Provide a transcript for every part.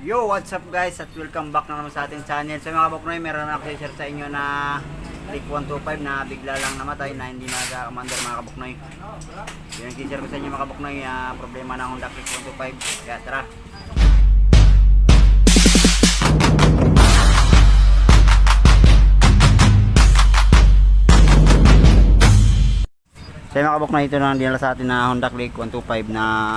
Yo, what's up guys at welcome back na naman sa ating channel. So mga kabuknoy, meron na ako share sa inyo na Click 125 na bigla lang namatay na hindi nag-commander mga kabuknoy. Yun ang share ko sa inyo mga kabuknoy, ah, problema ng Honda Click 125. Kaya tara. So yung mga kabuknoy, ito na dinala sa atin na Honda Click 125 na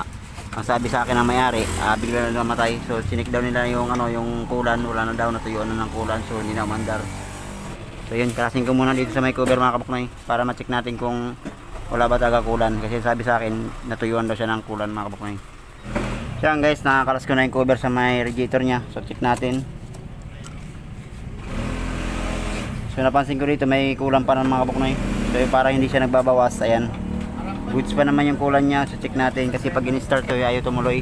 ang sabi sa akin ng may-ari, ah, bigla na namatay. So sinik daw nila yung ano, yung kulan, wala na daw natuyuan na ng kulan, so hindi na umandar. So yun, kalasin ko muna dito sa may cover mga kabuknoy para ma-check natin kung wala ba talaga kulan kasi sabi sa akin natuyuan daw siya ng kulan mga kabuknoy. So yan guys, nakakalas ko na yung cover sa may radiator niya. So check natin. So napansin ko dito may kulan pa ng mga kabuknoy. So para hindi siya nagbabawas, ayan. Goods pa naman yung kulan niya. So check natin kasi pag in-start to, ayaw tumuloy.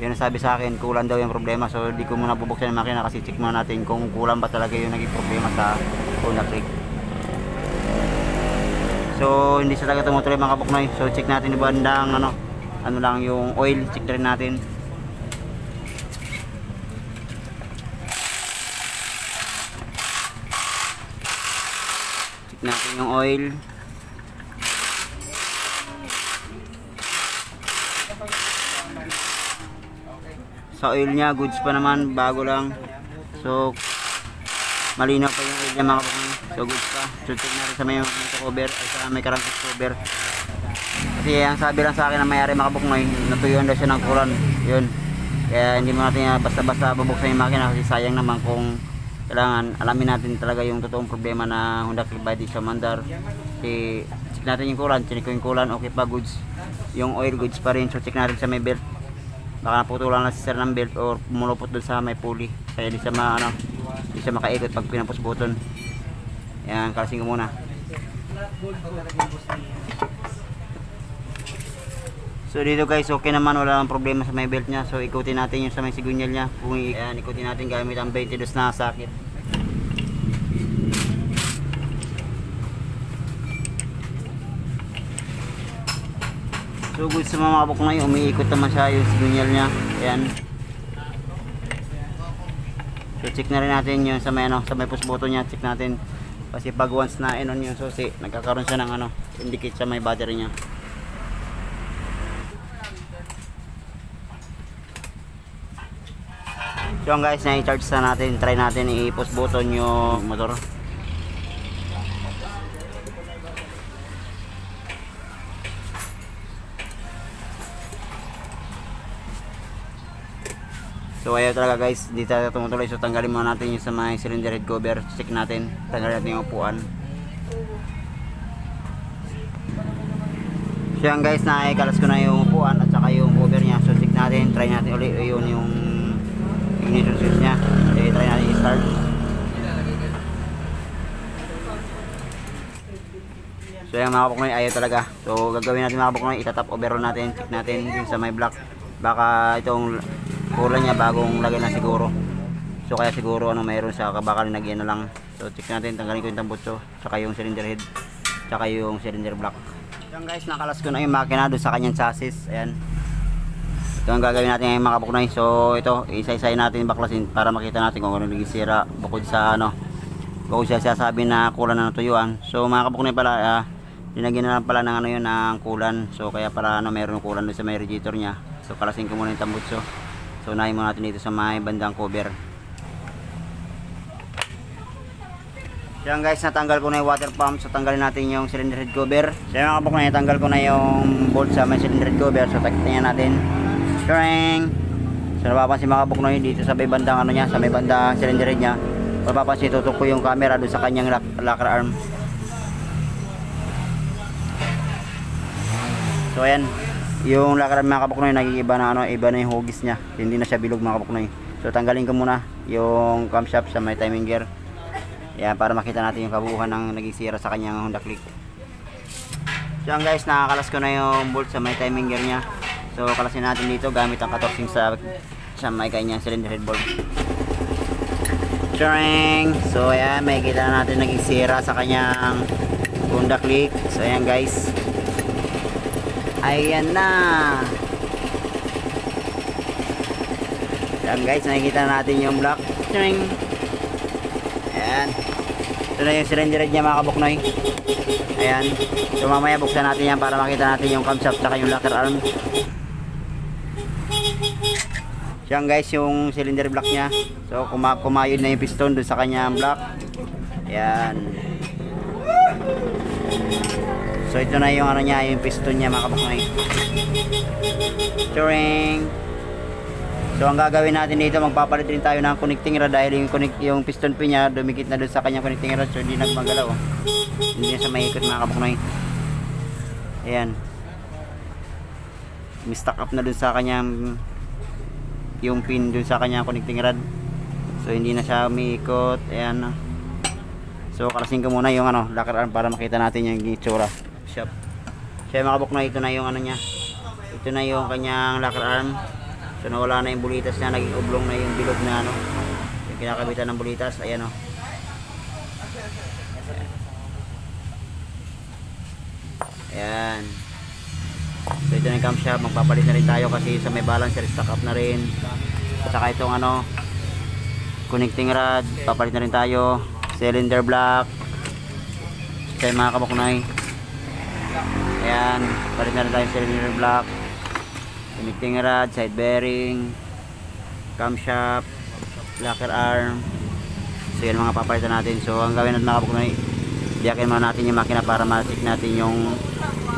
Yun sabi sa akin, kulan daw yung problema. So di ko muna bubuksan yung makina kasi check muna natin kung kulan ba talaga yung naging problema sa Honda Click. So hindi siya talaga tumutuloy mga kabuknoy. So check natin yung bandang ano, ano lang yung oil, check na rin natin. Check natin yung oil. Sa oil niya, goods pa naman, bago lang. So, malinaw pa yung oil niya mga kapatid. So, goods pa. So, check natin sa may cover, ay sa may crankcase cover. Kasi ang sabi lang sa akin na mayari mga kabuknoy, natuyuan daw siya ng kulan. Yun. Kaya hindi mo natin ah, basta-basta bubuksan yung makina kasi sayang naman kung kailangan alamin natin talaga yung totoong problema na Honda Click body sa mandar. Kasi check natin yung kulan, check ko yung kulan, okay pa goods. Yung oil goods pa rin, so check natin sa may belt. Baka naputulan na si sir ng belt or pumulupot dun sa may pulley. Kaya di siya ma, ano, di siya makaikot pag pinapos button. Yan, kalasing ko muna. So dito guys, okay naman, wala nang problema sa may belt niya. So ikutin natin yung sa may sigunyal niya. Kung ayan, ikutin natin gamit ang 22 na sakit. So good sa mga kabok na yun, umiikot naman siya yung sigunyal niya. Ayan. So check na rin natin yung sa may ano, sa may push button niya, check natin. Kasi pag once na in-on yung susi, nagkakaroon siya ng ano, indicate sa may battery niya. So guys, na-charge na natin, try natin i-push button yung motor. So ayaw talaga guys, di tayo tumutuloy. So tanggalin muna natin yung sa mga cylinder head cover. Check natin, tanggalin natin yung upuan. So yan guys, naikalas ko na yung upuan at saka yung cover niya. So check natin, try natin ulit yun yung ignition switch niya. Okay, try natin i-start. So yan mga kapuknoy, ayaw talaga. So gagawin natin mga kapuknoy, itatap overall natin, check natin yung sa may block. Baka itong kulay niya bagong lagay na siguro. So kaya siguro ano mayroon sa baka linagyan na lang. So check natin, tanggalin ko yung tambutso, saka yung cylinder head, saka yung cylinder block. Yan guys, nakalas ko na yung makina doon sa kanyang chassis. Ayan. Ito ang gagawin natin ngayon mga kapuknoy. So ito, isa-isay natin baklasin para makita natin kung ano naging sira bukod sa ano bukod sa sasabi na kulan na natuyuan. So mga kapuknoy pala, ah, linagyan na lang pala ng ano yun, ng kulan. So kaya para ano, meron kulan doon sa may radiator niya. So kalasin ko muna yung tambutso. So unahin muna natin dito sa may bandang cover. Yan guys, natanggal ko na yung water pump. So tanggalin natin yung cylinder head cover. So yung mga na natanggal ko na yung bolt sa may cylinder head cover. So takitin natin. Shring! So napapansin mga kapok na yun dito sa may bandang ano niya, sa may bandang cylinder head niya. Mapapansin tutok ko yung camera doon sa kanyang lock, locker arm. So ayan, yung lakaran mga kabuknoy nagiiba na ano, iba na yung hugis niya. Hindi na siya bilog mga kabuknoy. So tanggalin ko muna yung camshaft sa may timing gear. Yan para makita natin yung kabuuhan ng naging sira sa kanyang Honda Click. So guys, nakakalas ko na yung bolt sa may timing gear niya. So kalasin natin dito gamit ang 14 sa sa may kanyang cylinder head bolt. Charing! So ayan, may kita na natin naging sira sa kanyang Honda Click. So ayan guys. Ayan na. Yan guys, nakikita na natin yung block. Tring. Ayan. Ito na yung cylinder head niya mga kabuknoy. Ayan. So mamaya buksan natin yan para makita natin yung camshaft saka yung locker arm. Yan guys, yung cylinder block niya. So kuma kumayod na yung piston dun sa kanyang block. Ayan. So ito na yung ano niya, yung piston niya mga kabuknoy. Turing. So ang gagawin natin dito, magpapalit rin tayo ng connecting rod dahil yung, connect, yung piston pin niya dumikit na doon sa kanyang connecting rod so hindi nagmagalaw. Hindi na siya maikot mga kabuknoy. Ayan. Mistock up na doon sa kanyang yung pin doon sa kanyang connecting rod. So hindi na siya umiikot. Ayan. So kalasin ko muna yung ano, locker arm para makita natin yung itsura. Shop. Siya mga kabuknoy, ito na yung ano niya. Ito na yung kanyang locker arm. So nawala na yung bulitas niya, naging oblong na yung bilog na ano. Yung kinakabitan ng bulitas, ayan oh. Ayan. So ito na yung camshaft, magpapalit na rin tayo kasi sa may balancer, stock up na rin. At saka itong ano, connecting rod, papalit na rin tayo. Cylinder block. Kaya mga kabuknay. Ayan, palit na tayo cylinder block. Connecting rod, side bearing, camshaft, locker arm. So yan mga papalitan natin. So ang gawin natin mga kabuknay, biyakin muna natin yung makina para ma-check natin yung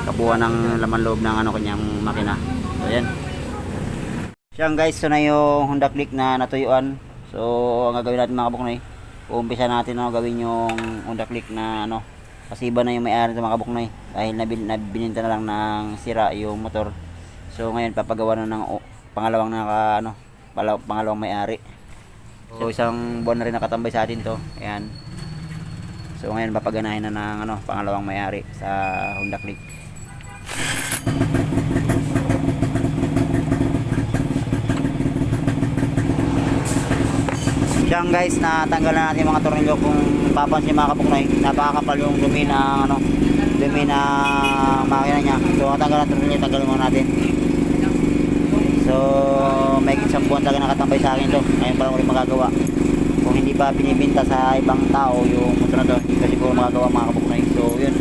kabuuan ng laman loob ng ano kanyang makina. So yan. Siyan guys, so na yung Honda Click na natuyuan. So ang gagawin natin mga kabuknay, uumpisa natin na gawin yung Honda Click na ano kasi iba na yung may-ari ng mga kabuknay dahil nabin, nabininta na lang ng sira yung motor. So ngayon papagawa na ng o- pangalawang naka ano, pangalawang may-ari. So isang buwan na rin nakatambay sa atin to. Ayan. So ngayon papaganahin na ng ano, pangalawang may-ari sa Honda Click. Diyan guys, na natin yung mga tornilyo kung papansin mga kapuknoy, napakakapal yung dumi na ano, dumi na makina niya. So natanggal na tornilyo, tanggalin muna natin. So may isang buwan talaga nakatambay sa akin to. Ngayon pa lang ulit magagawa. Kung hindi pa binibinta sa ibang tao yung motor na to, hindi pa siguro magagawa mga kapuknoy. So yun.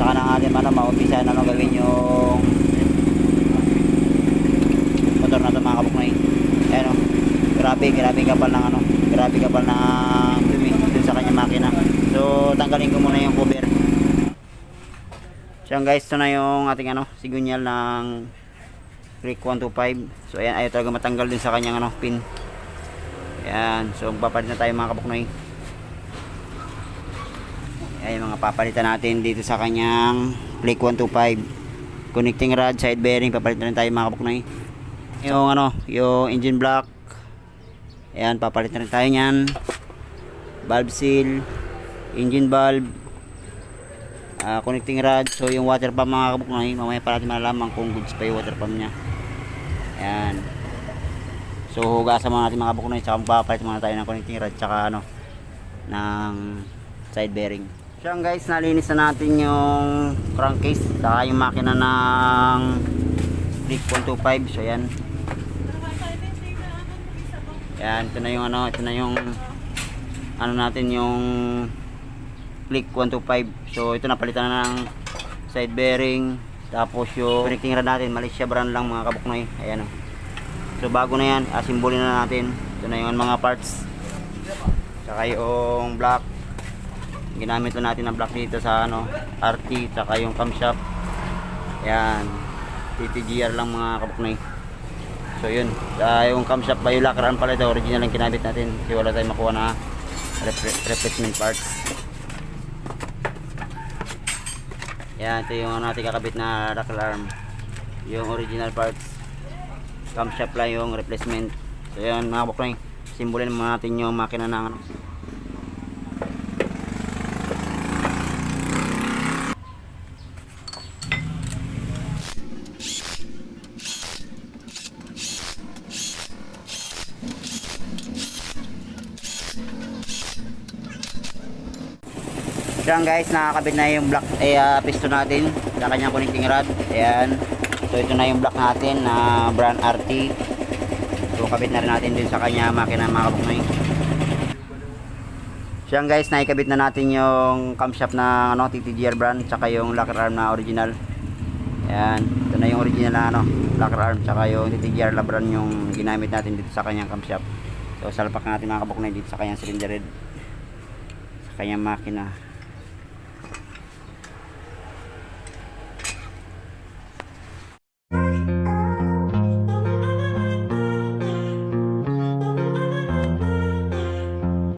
Saka na natin ano, maumpisa na ano, gawin yung motor na to mga kapuknoy. Ayan o. Grabe, grabe kapal ng ano. Grabe kapal ng dumi dun sa kanya makina. So tanggalin ko muna yung cover. So guys, ito na yung ating ano, sigunyal ng Click 125. So ayan, ayaw talaga matanggal din sa kanyang ano, pin. Ayan, so magpapalit na tayo mga kabuknoy. Ayan mga papalitan natin dito sa kanyang Click 125. Connecting rod, side bearing, papalitan na tayo mga kabuknoy. Yung ano, yung engine block. Ayan, papalit na rin tayo niyan. Valve seal, engine valve, ah, connecting rod. So yung water pump mga kabuknoy, mamaya pa natin malalaman kung goods pa yung water pump niya. Ayan. So hugasan muna natin mga kabuknoy, tsaka magpapalit muna tayo ng connecting rod, tsaka ano, ng side bearing. So yan guys, nalinis na natin yung crankcase, tsaka yung makina ng Click 125. So yan. Yan, ito na yung ano, ito na yung ano natin yung click 125. So ito napalitan na ng side bearing. Tapos yung connecting rod natin, Malaysia brand lang mga kabuknoy. Ayan oh. So bago na yan, asimbolin na natin. Ito na yung mga parts. Saka yung block. Ginamit na natin ang block dito sa ano, RT, saka yung camshaft. Yan. TTGR lang mga kabuknoy. So yun, uh, yung camshaft locker arm pala ito, original ang kinabit natin. Kasi wala tayong makuha na replacement parts. Yan, ito yung natin kakabit na locker arm. Yung original parts. Camshaft lang yung replacement. So yan mga kabuknoy, simbolin natin yung makina ng Diyan guys, nakakabit na yung block eh, ah, piston natin sa kanyang connecting rod. Ayan. So ito na yung block natin na brand RT. So kabit na rin natin din sa kanya makina mga kabuknoy. So yan guys, naikabit na natin yung camshaft na ano, TTGR brand tsaka yung locker arm na original. Yan, ito na yung original na ano, locker arm tsaka yung TTGR na brand yung ginamit natin dito sa kanyang camshaft. So salpak natin mga kabuknoy dito sa kanyang cylinder head. Sa kanyang makina.